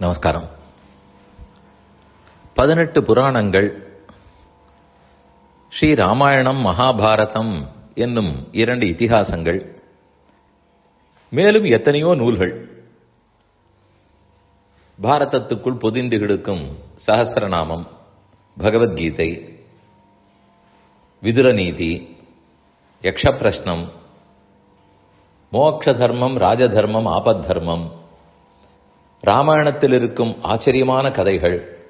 நமஸ்காரம். பதினெட்டு புராணங்கள். ஸ்ரீ ராமாயணம் மகாபாரதம் என்னும் இரண்டு இத்திகாசங்கள் மேலும் எத்தனையோ நூல்கள். பாரதத்துக்குள் பொதிந்து கிடக்கும் சகசிரநாமம் பகவத்கீதை விதுரநீதி யக்ஷப்பிரஷ்னம் மோக்ஷ தர்மம் ராஜதர்மம் ஆபத் தர்மம் ராமாயணத்தில் இருக்கும் ஆச்சரியமான கதைகள்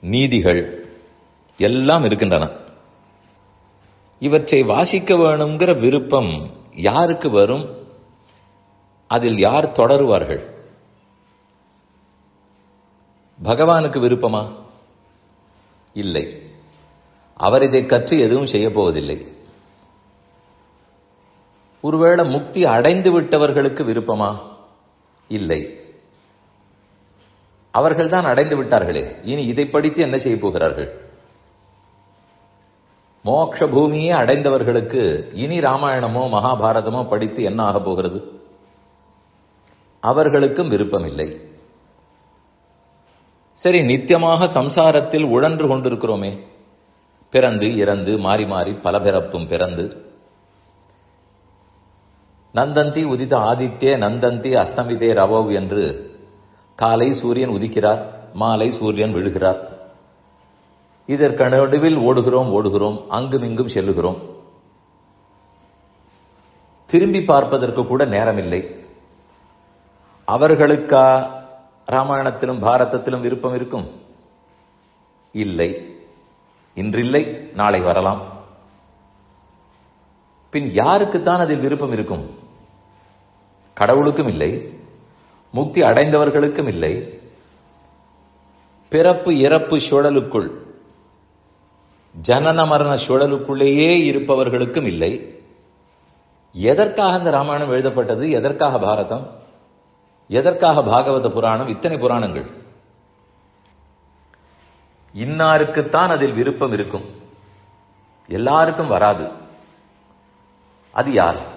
நீதிகள் எல்லாம் இருக்கின்றன. இவற்றை வாசிக்க வேணுங்கிற விருப்பம் யாருக்கு வரும்? அதில் யார் தொடருவார்கள்? பகவானுக்கு விருப்பமா? இல்லை. அவர் இதை கற்று எதுவும் செய்ய போவதில்லை. ஒருவேளை முக்தி அடைந்து விட்டவர்களுக்கு விருப்பமா? இல்லை. அவர்கள் தான் அடைந்து விட்டார்களே. இனி இதை படித்து என்ன செய்ய போகிறார்கள்? மோக்ஷ பூமியை அடைந்தவர்களுக்கு இனி ராமாயணமோ மகாபாரதமோ படித்து என்ன ஆக போகிறது? அவர்களுக்கும் விருப்பமில்லை. சரி நித்தியமாக சம்சாரத்தில் உழன்று கொண்டிருக்கிறோமே. பிறந்து இறந்து மாறி மாறி பல பிறப்பும் பிறந்து. நந்தந்தி உதித ஆதித்யே நந்தந்தி அஸ்தமிதே ரவவ் என்று காலை சூரியன் உதிக்கிறார் மாலை சூரியன் விழுகிறார். இதற்கு நடுவில் ஓடுகிறோம் ஓடுகிறோம் அங்கும் இங்கும் செல்லுகிறோம். திரும்பி பார்ப்பதற்கு கூட நேரமில்லை. அவர்களுக்கா ராமாயணத்திலும் பாரதத்திலும் விருப்பம் இருக்கும்? இல்லை. இன்றில்லை நாளை வரலாம். பின் யாருக்குத்தான் அதில் விருப்பம் இருக்கும்? கடவுளுக்கும் இல்லை. முக்தி அடைந்தவர்களுக்கும் இல்லை. பிறப்பு இறப்பு சுழலுக்குள் ஜனன மரண சுழலுக்குள்ளேயே இருப்பவர்களுக்கும் இல்லை. எதற்காக இந்த ராமாயணம் எழுதப்பட்டது? எதற்காக பாரதம்? எதற்காக பாகவத புராணம்? இத்தனை புராணங்கள். இன்னாருக்குத்தான் அதில் விருப்பம் இருக்கும். எல்லாருக்கும் வராது. அது யார்?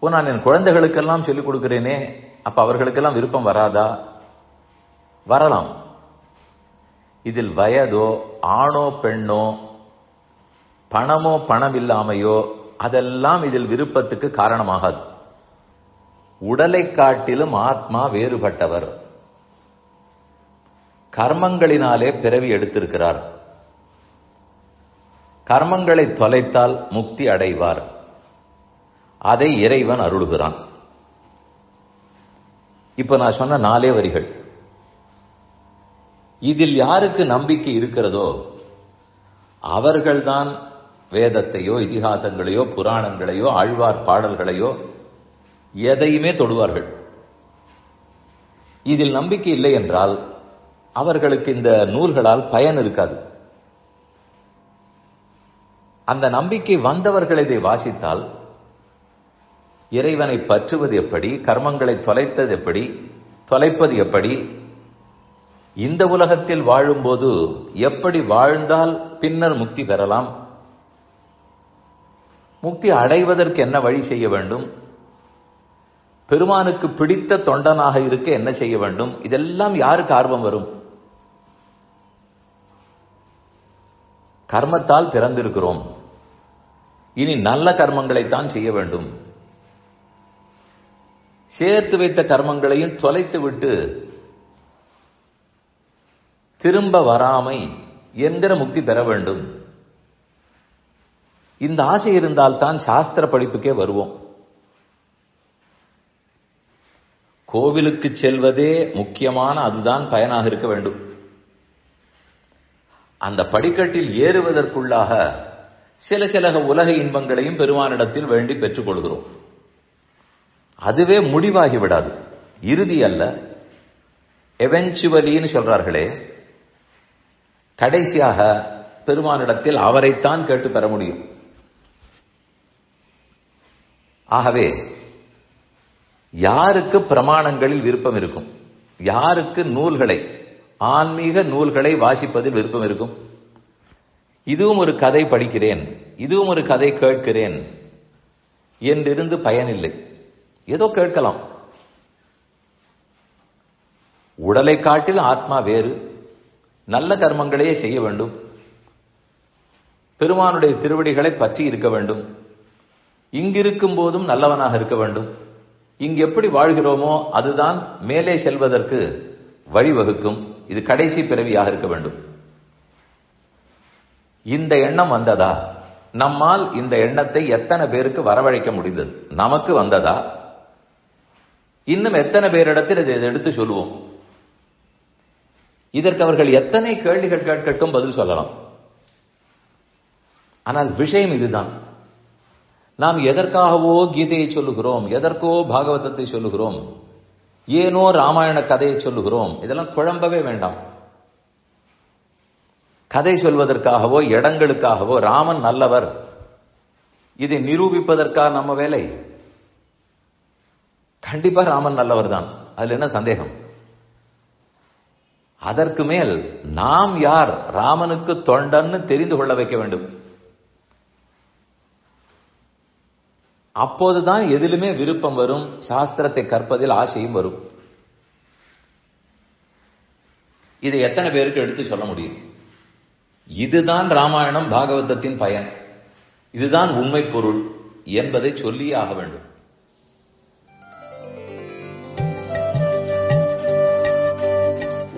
ஓ நான் என் குழந்தைகளுக்கெல்லாம் சொல்லிக் கொடுக்கிறேனே அப்ப அவர்களுக்கெல்லாம் விருப்பம் வராதா? வரலாம். இதில் வயதோ ஆணோ பெண்ணோ பணமோ பணம் இல்லாமையோ அதெல்லாம் இதில் விருப்பத்துக்கு காரணமாகாது. உடலை காட்டிலும் ஆத்மா வேறுபட்டவர். கர்மங்களினாலே பிறவி எடுத்திருக்கிறார். கர்மங்களை தொலைத்தால் முக்தி அடைவார். அதை இறைவன் அருளுகிறான். இப்ப நான் சொன்ன நாலே வரிகள். இதில் யாருக்கு நம்பிக்கை இருக்கிறதோ அவர்கள்தான் வேதத்தையோ இதிகாசங்களையோ புராணங்களையோ ஆழ்வார் பாடல்களையோ எதையுமே தொடுவார்கள். இதில் நம்பிக்கை இல்லை என்றால் அவர்களுக்கு இந்த நூல்களால் பயன் இருக்காது. அந்த நம்பிக்கை வந்தவர்கள் இதை வாசித்தால் இறைவனை பற்றுவது எப்படி? கர்மங்களை தொலைத்தது எப்படி? தொலைப்பது எப்படி? இந்த உலகத்தில் வாழும்போது எப்படி வாழ்ந்தால் பின்னர் முக்தி பெறலாம்? முக்தி அடைவதற்கு என்ன வழி செய்ய வேண்டும்? பெருமானுக்கு பிடித்த தொண்டனாக இருக்க என்ன செய்ய வேண்டும்? இதெல்லாம் யாருக்கு ஆர்வம் வரும்? கர்மத்தால் பிறந்திருக்கிறோம். இனி நல்ல கர்மங்களைத்தான் செய்ய வேண்டும். சேர்த்து வைத்த கர்மங்களையும் தொலைத்து விட்டு திரும்ப வராமை என்கிற முக்தி பெற வேண்டும். இந்த ஆசை இருந்தால் தான் சாஸ்திர படிப்புக்கே வருவோம். கோவிலுக்கு செல்வதே முக்கியமான அதுதான் பயனாக இருக்க வேண்டும். அந்த படிக்கட்டில் ஏறுவதற்குள்ளாக சில சில உலக இன்பங்களையும் பெருமானிடத்தில் வேண்டி பெற்றுக் கொள்கிறோம். அதுவே முடிவாகி விடாது இறுதி அல்ல. எவென்ச்சுவலின்னு சொல்றார்களே கடைசியாக பெருமானிடத்தில் அவரைத்தான் கேட்டு பெற முடியும். ஆகவே யாருக்கு பிரமாணங்களில் விருப்பம் இருக்கும்? யாருக்கு நூல்களை ஆன்மீக நூல்களை வாசிப்பதில் விருப்பம் இருக்கும்? இதுவும் ஒரு கதை படிக்கிறேன் இதுவும் ஒரு கதை கேட்கிறேன் என்றிருந்து பயனில்லை. ஏதோ கேட்கலாம். உடலை காட்டில் ஆத்மா வேறு. நல்ல கர்மங்களையே செய்ய வேண்டும். பெருமானுடைய திருவடிகளை பற்றி இருக்க வேண்டும். இங்கிருக்கும் போதும் நல்லவனாக இருக்க வேண்டும். இங்கு எப்படி வாழ்கிறோமோ அதுதான் மேலே செல்வதற்கு வழிவகுக்கும். இது கடைசி பிறவியாக இருக்க வேண்டும். இந்த எண்ணம் வந்ததா? நம்மால் இந்த எண்ணத்தை எத்தனை பேருக்கு வரவழைக்க முடிந்தது? நமக்கு வந்ததா? இன்னும் எத்தனை பேரிடத்தில் இதை எடுத்து சொல்லுவோம்? இதற்கு அவர்கள் எத்தனை கேள்விகள் கேட்கட்டும் பதில் சொல்லலாம். ஆனால் விஷயம் இதுதான். நாம் எதற்காகவோ கீதையை சொல்லுகிறோம் எதற்கோ பாகவதத்தை சொல்லுகிறோம் ஏனோ ராமாயண கதையை சொல்லுகிறோம் இதெல்லாம் குழம்பவே வேண்டாம். கதை சொல்வதற்காகவோ இடங்களுக்காகவோ ராமன் நல்லவர். இதை நிரூபிப்பதற்காக நம்ம வேலை? கண்டிப்பா ராமன் நல்லவர் தான். அதுல என்ன சந்தேகம்? அதற்கு மேல் நாம் யார் ராமனுக்கு தொண்டன்னு தெரிந்து கொள்ள வைக்க வேண்டும். அப்போதுதான் எதிலுமே விருப்பம் வரும் சாஸ்திரத்தை கற்பதில் ஆசையும் வரும். இதை எத்தனை பேருக்கு எடுத்து சொல்ல முடியும்? இதுதான் ராமாயணம் பாகவதத்தின் பயன். இதுதான் உண்மை பொருள் என்பதை சொல்லியே ஆக வேண்டும்.